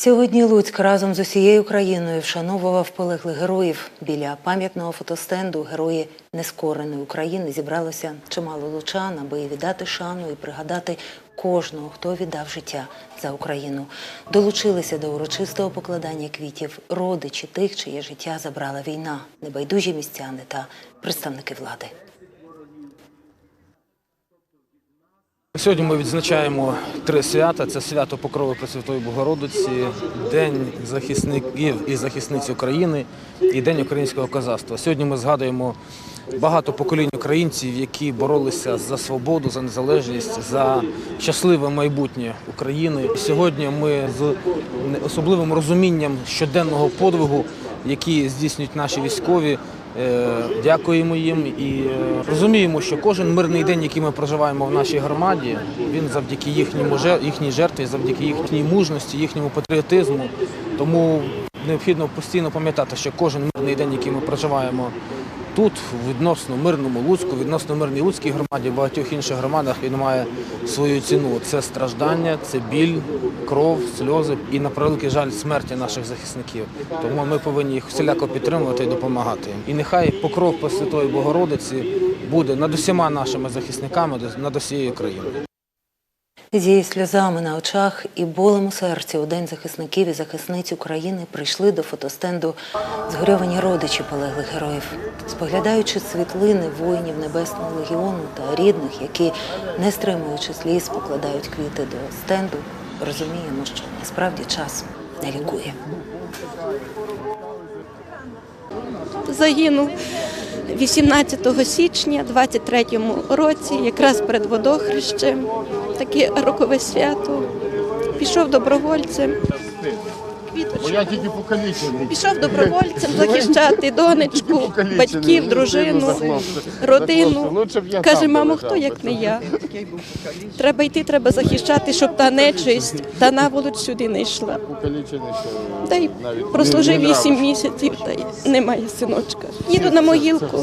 Сьогодні Луцьк разом з усією країною вшановував полеглих героїв. Біля пам'ятного фотостенду Герої нескореної України зібралося чимало лучан, аби віддати шану і пригадати кожного, хто віддав життя за Україну. Долучилися до урочистого покладання квітів родичі тих, чиє життя забрала війна, небайдужі містяни та представники влади. Сьогодні ми відзначаємо три свята: це свято Покрови Пресвятої Богородиці, День захисників і захисниць України і День українського козацтва. Сьогодні ми згадуємо багато поколінь українців, які боролися за свободу, за незалежність, за щасливе майбутнє України. Сьогодні ми з особливим розумінням щоденного подвигу, який здійснюють наші військові. Е, Дякуємо їм і е, розуміємо, що кожен мирний день, який ми проживаємо в нашій громаді, він завдяки їхній жертві, завдяки їхній мужності, їхньому патріотизму. Тому необхідно постійно пам'ятати, що кожен мирний день, який ми проживаємо тут, в відносно мирному Луцьку, відносно мирній Луцькій громаді, в багатьох інших громадах він має свою ціну. Це страждання, це біль, кров, сльози і на превеликий жаль смерті наших захисників. Тому ми повинні їх всіляко підтримувати і допомагати. І нехай покров Пресвятої Богородиці буде над усіма нашими захисниками, над усією країною. Зі сльозами на очах і болем у серці у День захисників і захисниць України прийшли до фотостенду згорьовані родичі полеглих героїв. Споглядаючи світлини воїнів Небесного легіону та рідних, які, не стримуючи сліз, покладають квіти до стенду, розуміємо, що насправді час не лікує. загинув 18 січня 23-му році, якраз перед водохрещем, таке рокове свято. Пішов добровольцем. Пішов добровольцем захищати донечку, батьків, дружину, родину. я Каже, мамо, хто як не я? Треба йти, треба захищати, щоб та нечисть, та наволоч сюди не йшла. Та й прослужив не- не вісім місяців, та й немає синочка. Їду на могилку,